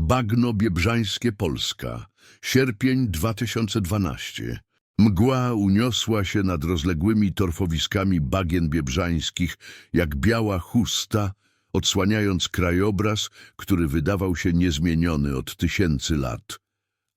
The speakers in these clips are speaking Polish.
Bagno Biebrzańskie Polska. Sierpień 2012. Mgła uniosła się nad rozległymi torfowiskami bagien biebrzańskich jak biała chusta, odsłaniając krajobraz, który wydawał się niezmieniony od tysięcy lat.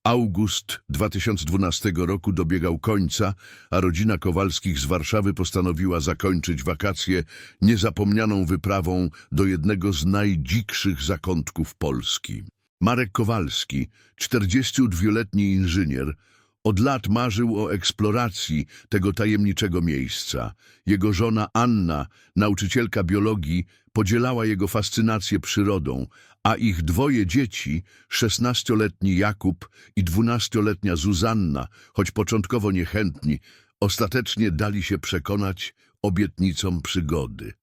August 2012 roku dobiegał końca, a rodzina Kowalskich z Warszawy postanowiła zakończyć wakacje niezapomnianą wyprawą do jednego z najdzikszych zakątków Polski. Marek Kowalski, 42-letni inżynier, od lat marzył o eksploracji tego tajemniczego miejsca. Jego żona Anna, nauczycielka biologii, podzielała jego fascynację przyrodą, a ich dwoje dzieci, 16-letni Jakub i 12-letnia Zuzanna, choć początkowo niechętni, ostatecznie dali się przekonać obietnicom przygody.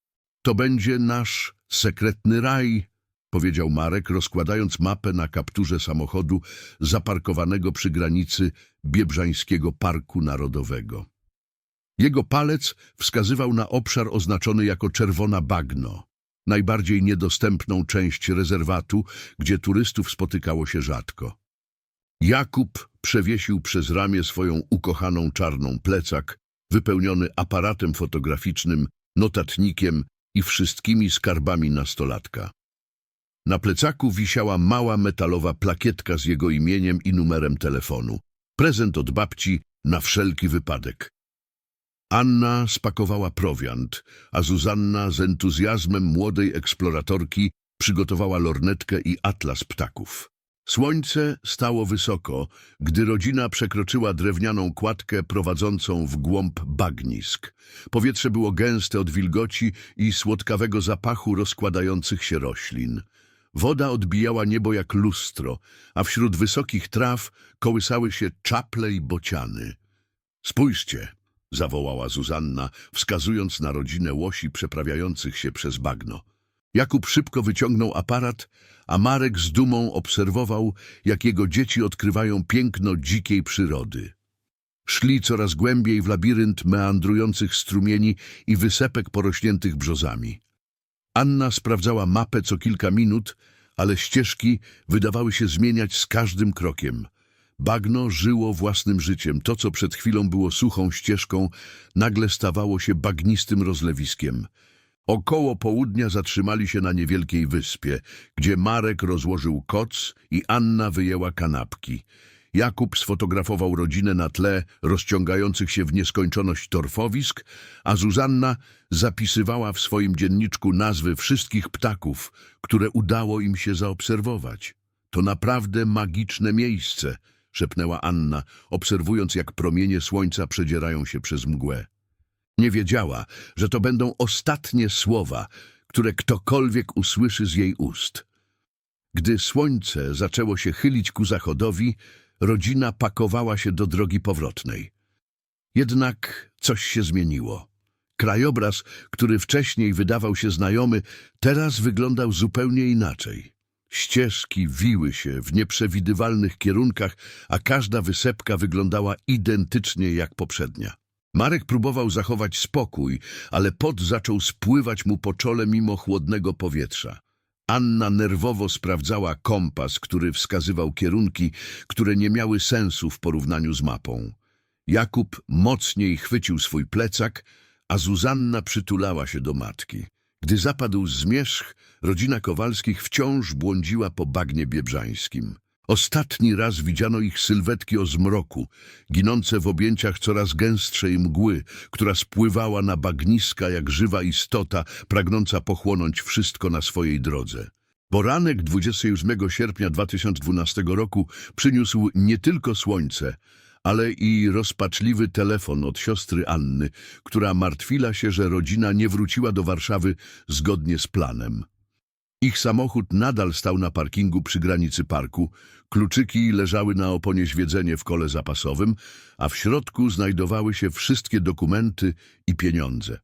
To będzie nasz sekretny raj, powiedział Marek, rozkładając mapę na kapturze samochodu zaparkowanego przy granicy Biebrzańskiego Parku Narodowego. Jego palec wskazywał na obszar oznaczony jako Czerwona Bagno, najbardziej niedostępną część rezerwatu, gdzie turystów spotykało się rzadko. Jakub przewiesił przez ramię swoją ukochaną czarną plecak, wypełniony aparatem fotograficznym, notatnikiem i wszystkimi skarbami nastolatka. Na plecaku wisiała mała metalowa plakietka z jego imieniem i numerem telefonu. Prezent od babci na wszelki wypadek. Anna spakowała prowiant, a Zuzanna z entuzjazmem młodej eksploratorki przygotowała lornetkę i atlas ptaków. Słońce stało wysoko, gdy rodzina przekroczyła drewnianą kładkę prowadzącą w głąb bagnisk. Powietrze było gęste od wilgoci i słodkawego zapachu rozkładających się roślin. Woda odbijała niebo jak lustro, a wśród wysokich traw kołysały się czaple i bociany. Spójrzcie, zawołała Zuzanna, wskazując na rodzinę łosi przeprawiających się przez bagno. Jakub szybko wyciągnął aparat, a Marek z dumą obserwował, jak jego dzieci odkrywają piękno dzikiej przyrody. Szli coraz głębiej w labirynt meandrujących strumieni i wysepek porośniętych brzozami. Anna sprawdzała mapę co kilka minut, ale ścieżki wydawały się zmieniać z każdym krokiem. Bagno żyło własnym życiem. To, co przed chwilą było suchą ścieżką, nagle stawało się bagnistym rozlewiskiem. Około południa zatrzymali się na niewielkiej wyspie, gdzie Marek rozłożył koc i Anna wyjęła kanapki. Jakub sfotografował rodzinę na tle rozciągających się w nieskończoność torfowisk, a Zuzanna zapisywała w swoim dzienniczku nazwy wszystkich ptaków, które udało im się zaobserwować. To naprawdę magiczne miejsce, szepnęła Anna, obserwując jak promienie słońca przedzierają się przez mgłę. Nie wiedziała, że to będą ostatnie słowa, które ktokolwiek usłyszy z jej ust. Gdy słońce zaczęło się chylić ku zachodowi, rodzina pakowała się do drogi powrotnej. Jednak coś się zmieniło. Krajobraz, który wcześniej wydawał się znajomy, teraz wyglądał zupełnie inaczej. Ścieżki wiły się w nieprzewidywalnych kierunkach, a każda wysepka wyglądała identycznie jak poprzednia. Marek próbował zachować spokój, ale pot zaczął spływać mu po czole mimo chłodnego powietrza. Anna nerwowo sprawdzała kompas, który wskazywał kierunki, które nie miały sensu w porównaniu z mapą. Jakub mocniej chwycił swój plecak, a Zuzanna przytulała się do matki. Gdy zapadł zmierzch, rodzina Kowalskich wciąż błądziła po bagnie biebrzańskim. Ostatni raz widziano ich sylwetki o zmroku, ginące w objęciach coraz gęstszej mgły, która spływała na bagniska jak żywa istota, pragnąca pochłonąć wszystko na swojej drodze. Poranek 28 sierpnia 2012 roku przyniósł nie tylko słońce, ale i rozpaczliwy telefon od siostry Anny, która martwiła się, że rodzina nie wróciła do Warszawy zgodnie z planem. Ich samochód nadal stał na parkingu przy granicy parku, kluczyki leżały na oponie świedzenie w kole zapasowym, a w środku znajdowały się wszystkie dokumenty i pieniądze.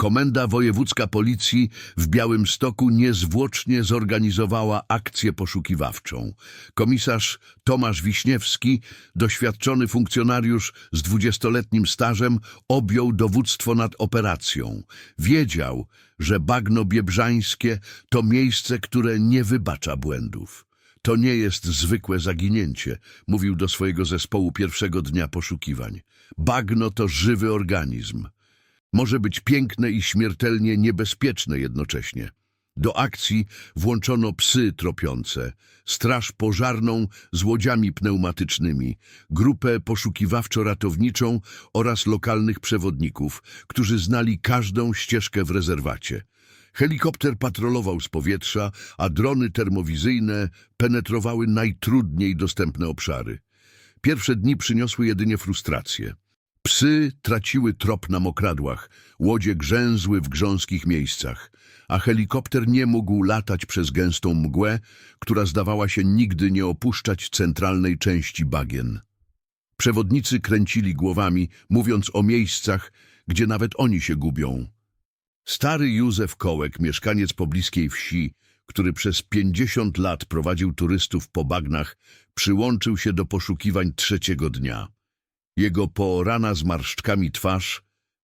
Komenda Wojewódzka Policji w Białymstoku niezwłocznie zorganizowała akcję poszukiwawczą. Komisarz Tomasz Wiśniewski, doświadczony funkcjonariusz z dwudziestoletnim stażem, objął dowództwo nad operacją. Wiedział, że bagno biebrzańskie to miejsce, które nie wybacza błędów. To nie jest zwykłe zaginięcie, mówił do swojego zespołu pierwszego dnia poszukiwań. Bagno to żywy organizm. Może być piękne i śmiertelnie niebezpieczne jednocześnie. Do akcji włączono psy tropiące, straż pożarną z łodziami pneumatycznymi, grupę poszukiwawczo-ratowniczą oraz lokalnych przewodników, którzy znali każdą ścieżkę w rezerwacie. Helikopter patrolował z powietrza, a drony termowizyjne penetrowały najtrudniej dostępne obszary. Pierwsze dni przyniosły jedynie frustrację. Psy traciły trop na mokradłach, łodzie grzęzły w grząskich miejscach, a helikopter nie mógł latać przez gęstą mgłę, która zdawała się nigdy nie opuszczać centralnej części bagien. Przewodnicy kręcili głowami, mówiąc o miejscach, gdzie nawet oni się gubią. Stary Józef Kołek, mieszkaniec pobliskiej wsi, który przez pięćdziesiąt lat prowadził turystów po bagnach, przyłączył się do poszukiwań trzeciego dnia. Jego poorana zmarszczkami twarz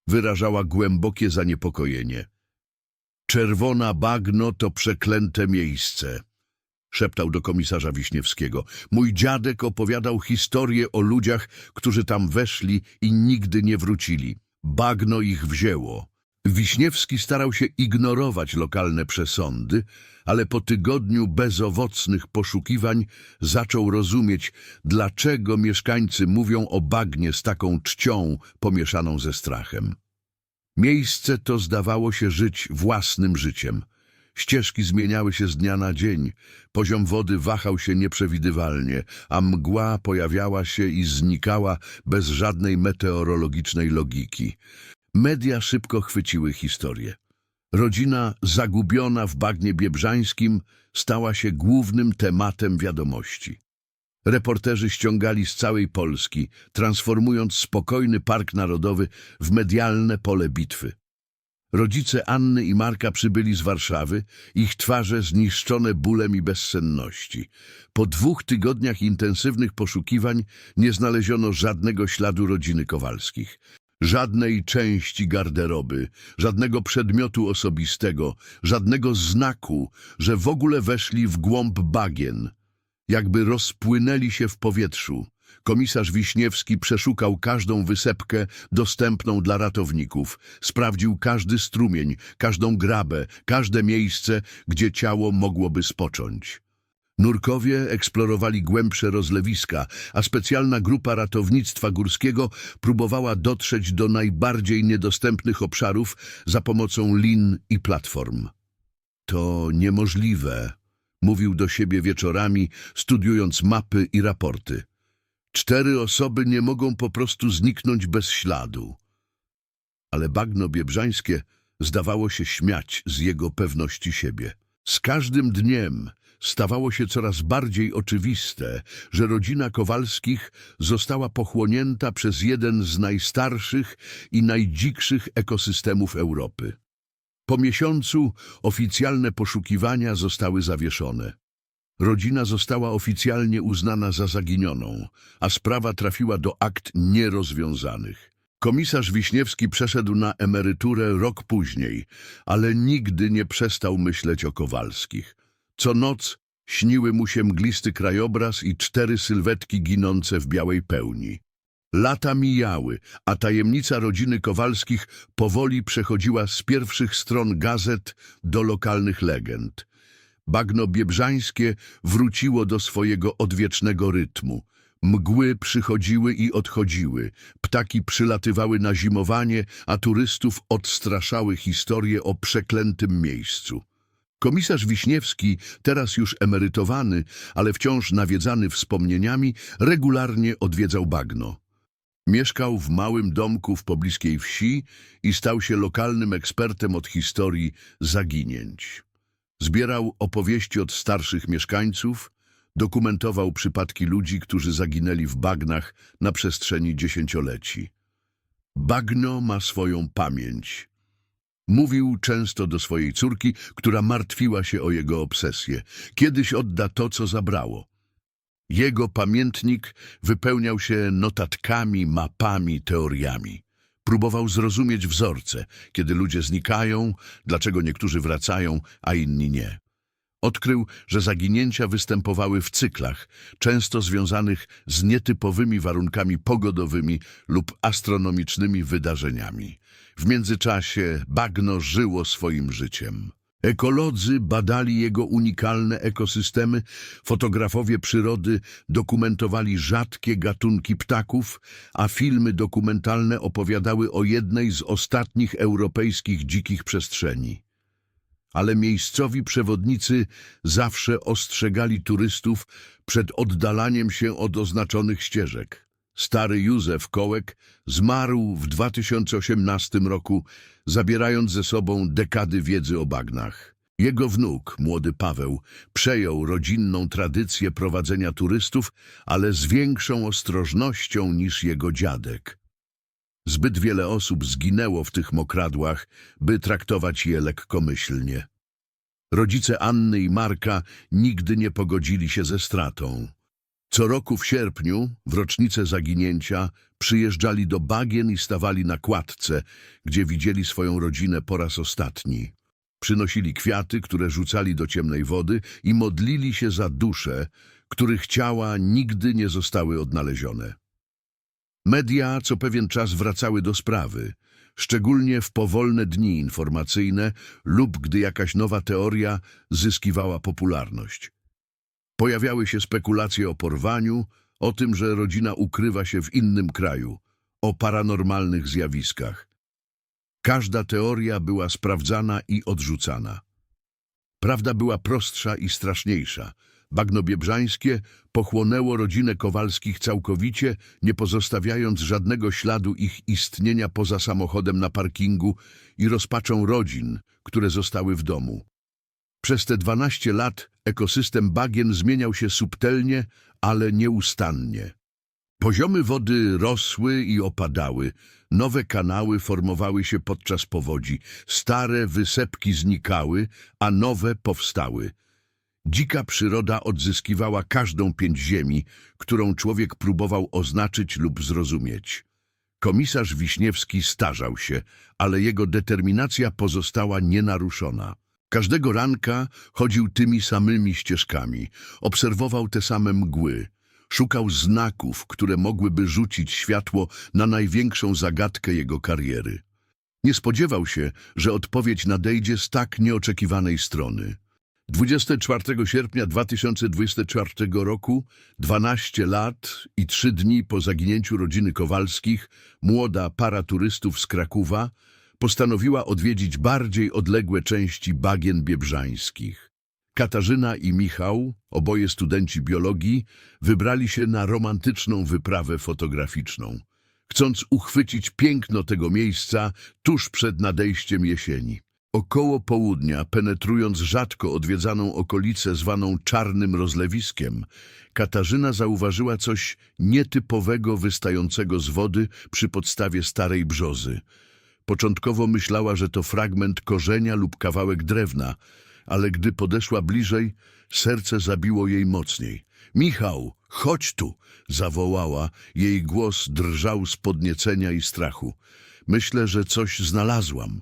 wyrażała głębokie zaniepokojenie. Czerwona bagno to przeklęte miejsce, szeptał do komisarza Wiśniewskiego. Mój dziadek opowiadał historię o ludziach, którzy tam weszli i nigdy nie wrócili. Bagno ich wzięło. Wiśniewski starał się ignorować lokalne przesądy, ale po tygodniu bezowocnych poszukiwań zaczął rozumieć, dlaczego mieszkańcy mówią o bagnie z taką czcią pomieszaną ze strachem. Miejsce to zdawało się żyć własnym życiem. Ścieżki zmieniały się z dnia na dzień, poziom wody wahał się nieprzewidywalnie, a mgła pojawiała się i znikała bez żadnej meteorologicznej logiki. Media szybko chwyciły historię. Rodzina zagubiona w bagnie biebrzańskim stała się głównym tematem wiadomości. Reporterzy ściągali z całej Polski, transformując spokojny park narodowy w medialne pole bitwy. Rodzice Anny i Marka przybyli z Warszawy, ich twarze zniszczone bólem i bezsenności. Po dwóch tygodniach intensywnych poszukiwań nie znaleziono żadnego śladu rodziny Kowalskich. Żadnej części garderoby, żadnego przedmiotu osobistego, żadnego znaku, że w ogóle weszli w głąb bagien. Jakby rozpłynęli się w powietrzu. Komisarz Wiśniewski przeszukał każdą wysepkę dostępną dla ratowników, sprawdził każdy strumień, każdą grabę, każde miejsce, gdzie ciało mogłoby spocząć. Nurkowie eksplorowali głębsze rozlewiska, a specjalna grupa ratownictwa górskiego próbowała dotrzeć do najbardziej niedostępnych obszarów za pomocą lin i platform. To niemożliwe, mówił do siebie wieczorami, studiując mapy i raporty. Cztery osoby nie mogą po prostu zniknąć bez śladu. Ale bagno biebrzańskie zdawało się śmiać z jego pewności siebie. Z każdym dniem stawało się coraz bardziej oczywiste, że rodzina Kowalskich została pochłonięta przez jeden z najstarszych i najdzikszych ekosystemów Europy. Po miesiącu oficjalne poszukiwania zostały zawieszone. Rodzina została oficjalnie uznana za zaginioną, a sprawa trafiła do akt nierozwiązanych. Komisarz Wiśniewski przeszedł na emeryturę rok później, ale nigdy nie przestał myśleć o Kowalskich. Co noc śniły mu się mglisty krajobraz i cztery sylwetki ginące w białej pełni. Lata mijały, a tajemnica rodziny Kowalskich powoli przechodziła z pierwszych stron gazet do lokalnych legend. Bagno biebrzańskie wróciło do swojego odwiecznego rytmu. Mgły przychodziły i odchodziły, ptaki przylatywały na zimowanie, a turystów odstraszały historie o przeklętym miejscu. Komisarz Wiśniewski, teraz już emerytowany, ale wciąż nawiedzany wspomnieniami, regularnie odwiedzał bagno. Mieszkał w małym domku w pobliskiej wsi i stał się lokalnym ekspertem od historii zaginięć. Zbierał opowieści od starszych mieszkańców, dokumentował przypadki ludzi, którzy zaginęli w bagnach na przestrzeni dziesięcioleci. Bagno ma swoją pamięć. Mówił często do swojej córki, która martwiła się o jego obsesję. Kiedyś odda to, co zabrało. Jego pamiętnik wypełniał się notatkami, mapami, teoriami. Próbował zrozumieć wzorce, kiedy ludzie znikają, dlaczego niektórzy wracają, a inni nie. Odkrył, że zaginięcia występowały w cyklach, często związanych z nietypowymi warunkami pogodowymi lub astronomicznymi wydarzeniami. W międzyczasie bagno żyło swoim życiem. Ekolodzy badali jego unikalne ekosystemy, fotografowie przyrody dokumentowali rzadkie gatunki ptaków, a filmy dokumentalne opowiadały o jednej z ostatnich europejskich dzikich przestrzeni. Ale miejscowi przewodnicy zawsze ostrzegali turystów przed oddalaniem się od oznaczonych ścieżek. Stary Józef Kołek zmarł w 2018 roku, zabierając ze sobą dekady wiedzy o bagnach. Jego wnuk, młody Paweł, przejął rodzinną tradycję prowadzenia turystów, ale z większą ostrożnością niż jego dziadek. Zbyt wiele osób zginęło w tych mokradłach, by traktować je lekkomyślnie. Rodzice Anny i Marka nigdy nie pogodzili się ze stratą. Co roku w sierpniu, w rocznicę zaginięcia, przyjeżdżali do bagien i stawali na kładce, gdzie widzieli swoją rodzinę po raz ostatni. Przynosili kwiaty, które rzucali do ciemnej wody i modlili się za dusze, których ciała nigdy nie zostały odnalezione. Media co pewien czas wracały do sprawy, szczególnie w powolne dni informacyjne lub gdy jakaś nowa teoria zyskiwała popularność. Pojawiały się spekulacje o porwaniu, o tym, że rodzina ukrywa się w innym kraju, o paranormalnych zjawiskach. Każda teoria była sprawdzana i odrzucana. Prawda była prostsza i straszniejsza. Bagno biebrzańskie pochłonęło rodzinę Kowalskich całkowicie, nie pozostawiając żadnego śladu ich istnienia poza samochodem na parkingu i rozpaczą rodzin, które zostały w domu. Przez te 12 lat ekosystem bagien zmieniał się subtelnie, ale nieustannie. Poziomy wody rosły i opadały, nowe kanały formowały się podczas powodzi, stare wysepki znikały, a nowe powstały. Dzika przyroda odzyskiwała każdą pięć ziemi, którą człowiek próbował oznaczyć lub zrozumieć. Komisarz Wiśniewski starzał się, ale jego determinacja pozostała nienaruszona. Każdego ranka chodził tymi samymi ścieżkami, obserwował te same mgły, szukał znaków, które mogłyby rzucić światło na największą zagadkę jego kariery. Nie spodziewał się, że odpowiedź nadejdzie z tak nieoczekiwanej strony. 24 sierpnia 2024 roku, 12 lat i 3 dni po zaginięciu rodziny Kowalskich, młoda para turystów z Krakowa postanowiła odwiedzić bardziej odległe części bagien biebrzańskich. Katarzyna i Michał, oboje studenci biologii, wybrali się na romantyczną wyprawę fotograficzną, chcąc uchwycić piękno tego miejsca tuż przed nadejściem jesieni. Około południa, penetrując rzadko odwiedzaną okolicę zwaną Czarnym Rozlewiskiem, Katarzyna zauważyła coś nietypowego wystającego z wody przy podstawie starej brzozy. Początkowo myślała, że to fragment korzenia lub kawałek drewna, ale gdy podeszła bliżej, serce zabiło jej mocniej. Michał, chodź tu! zawołała. Jej głos drżał z podniecenia i strachu. Myślę, że coś znalazłam.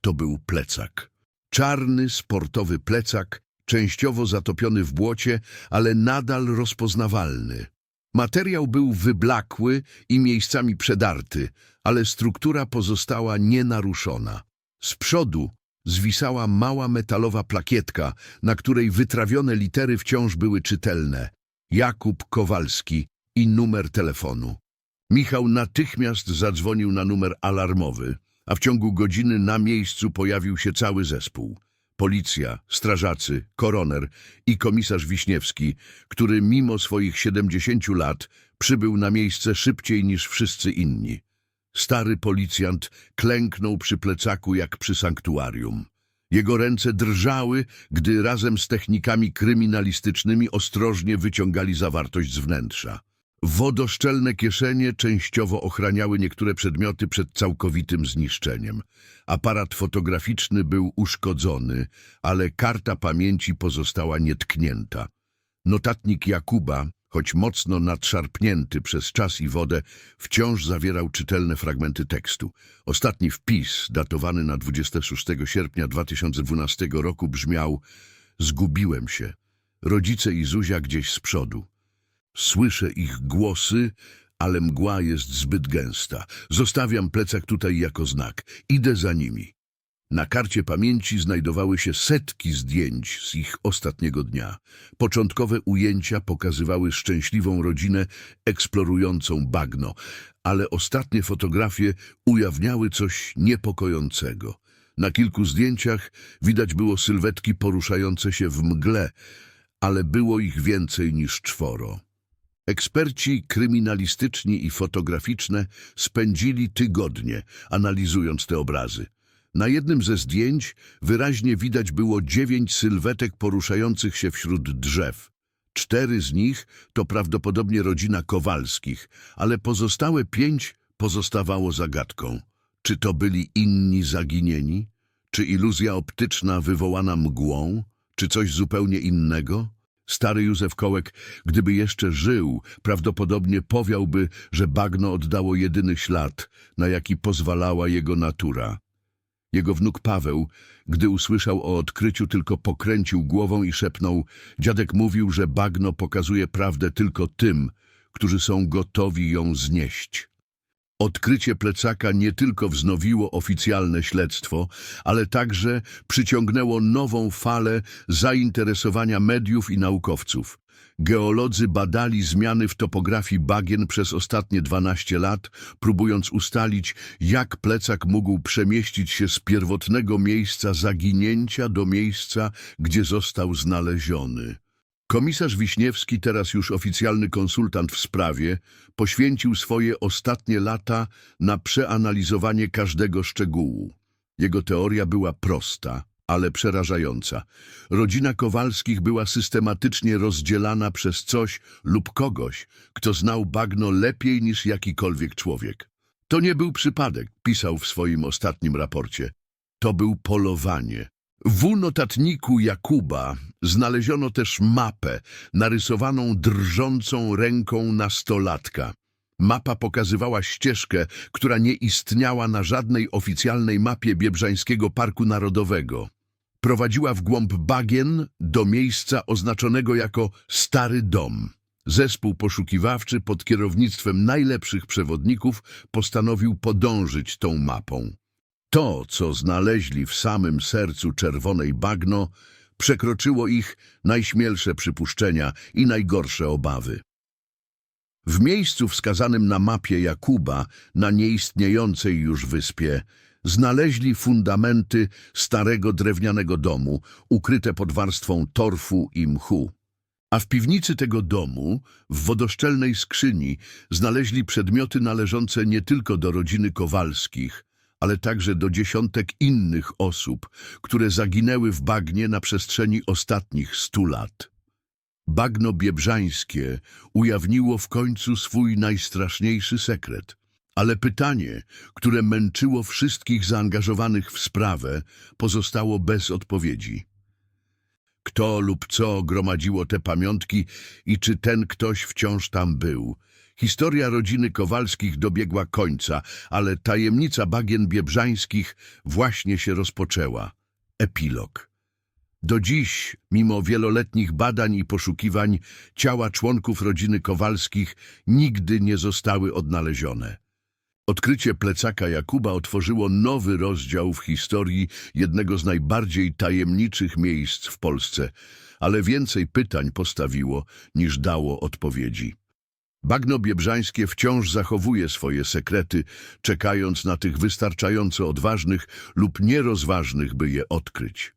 To był plecak. Czarny, sportowy plecak, częściowo zatopiony w błocie, ale nadal rozpoznawalny. Materiał był wyblakły i miejscami przedarty, ale struktura pozostała nienaruszona. Z przodu zwisała mała metalowa plakietka, na której wytrawione litery wciąż były czytelne. Jakub Kowalski i numer telefonu. Michał natychmiast zadzwonił na numer alarmowy, a w ciągu godziny na miejscu pojawił się cały zespół. Policja, strażacy, koroner i komisarz Wiśniewski, który mimo swoich 70 lat przybył na miejsce szybciej niż wszyscy inni. Stary policjant klęknął przy plecaku jak przy sanktuarium. Jego ręce drżały, gdy razem z technikami kryminalistycznymi ostrożnie wyciągali zawartość z wnętrza. Wodoszczelne kieszenie częściowo ochraniały niektóre przedmioty przed całkowitym zniszczeniem. Aparat fotograficzny był uszkodzony, ale karta pamięci pozostała nietknięta. Notatnik Jakuba, choć mocno nadszarpnięty przez czas i wodę, wciąż zawierał czytelne fragmenty tekstu. Ostatni wpis, datowany na 26 sierpnia 2012 roku, brzmiał Zgubiłem się. Rodzice i Zuzia gdzieś z przodu. Słyszę ich głosy, ale mgła jest zbyt gęsta. Zostawiam plecak tutaj jako znak. Idę za nimi. Na karcie pamięci znajdowały się setki zdjęć z ich ostatniego dnia. Początkowe ujęcia pokazywały szczęśliwą rodzinę eksplorującą bagno, ale ostatnie fotografie ujawniały coś niepokojącego. Na kilku zdjęciach widać było sylwetki poruszające się w mgle, ale było ich więcej niż czworo. Eksperci kryminalistyczni i fotograficzne spędzili tygodnie analizując te obrazy. Na jednym ze zdjęć wyraźnie widać było dziewięć sylwetek poruszających się wśród drzew. Cztery z nich to prawdopodobnie rodzina Kowalskich, ale pozostałe pięć pozostawało zagadką. Czy to byli inni zaginieni? Czy iluzja optyczna wywołana mgłą? Czy coś zupełnie innego? Stary Józef Kołek, gdyby jeszcze żył, prawdopodobnie powiałby, że bagno oddało jedyny ślad, na jaki pozwalała jego natura. Jego wnuk Paweł, gdy usłyszał o odkryciu, tylko pokręcił głową i szepnął Dziadek mówił, że bagno pokazuje prawdę tylko tym, którzy są gotowi ją znieść. Odkrycie plecaka nie tylko wznowiło oficjalne śledztwo, ale także przyciągnęło nową falę zainteresowania mediów i naukowców. Geolodzy badali zmiany w topografii bagien przez ostatnie 12 lat, próbując ustalić, jak plecak mógł przemieścić się z pierwotnego miejsca zaginięcia do miejsca, gdzie został znaleziony. Komisarz Wiśniewski, teraz już oficjalny konsultant w sprawie, poświęcił swoje ostatnie lata na przeanalizowanie każdego szczegółu. Jego teoria była prosta, ale przerażająca. Rodzina Kowalskich była systematycznie rozdzielana przez coś lub kogoś, kto znał bagno lepiej niż jakikolwiek człowiek. To nie był przypadek, pisał w swoim ostatnim raporcie. To był polowanie. W notatniku Jakuba znaleziono też mapę narysowaną drżącą ręką nastolatka. Mapa pokazywała ścieżkę, która nie istniała na żadnej oficjalnej mapie Biebrzańskiego Parku Narodowego. Prowadziła w głąb bagien do miejsca oznaczonego jako Stary Dom. Zespół poszukiwawczy pod kierownictwem najlepszych przewodników postanowił podążyć tą mapą. To, co znaleźli w samym sercu czerwonej bagno, przekroczyło ich najśmielsze przypuszczenia i najgorsze obawy. W miejscu wskazanym na mapie Jakuba, na nieistniejącej już wyspie, znaleźli fundamenty starego drewnianego domu, ukryte pod warstwą torfu i mchu. A w piwnicy tego domu, w wodoszczelnej skrzyni, znaleźli przedmioty należące nie tylko do rodziny Kowalskich, ale także do dziesiątek innych osób, które zaginęły w bagnie na przestrzeni ostatnich stu lat. Bagno biebrzańskie ujawniło w końcu swój najstraszniejszy sekret. Ale pytanie, które męczyło wszystkich zaangażowanych w sprawę, pozostało bez odpowiedzi. Kto lub co gromadziło te pamiątki i czy ten ktoś wciąż tam był? Historia rodziny Kowalskich dobiegła końca, ale tajemnica bagien biebrzańskich właśnie się rozpoczęła. Epilog. Do dziś, mimo wieloletnich badań i poszukiwań, ciała członków rodziny Kowalskich nigdy nie zostały odnalezione. Odkrycie plecaka Jakuba otworzyło nowy rozdział w historii jednego z najbardziej tajemniczych miejsc w Polsce, ale więcej pytań postawiło niż dało odpowiedzi. Bagno biebrzańskie wciąż zachowuje swoje sekrety, czekając na tych wystarczająco odważnych lub nierozważnych, by je odkryć.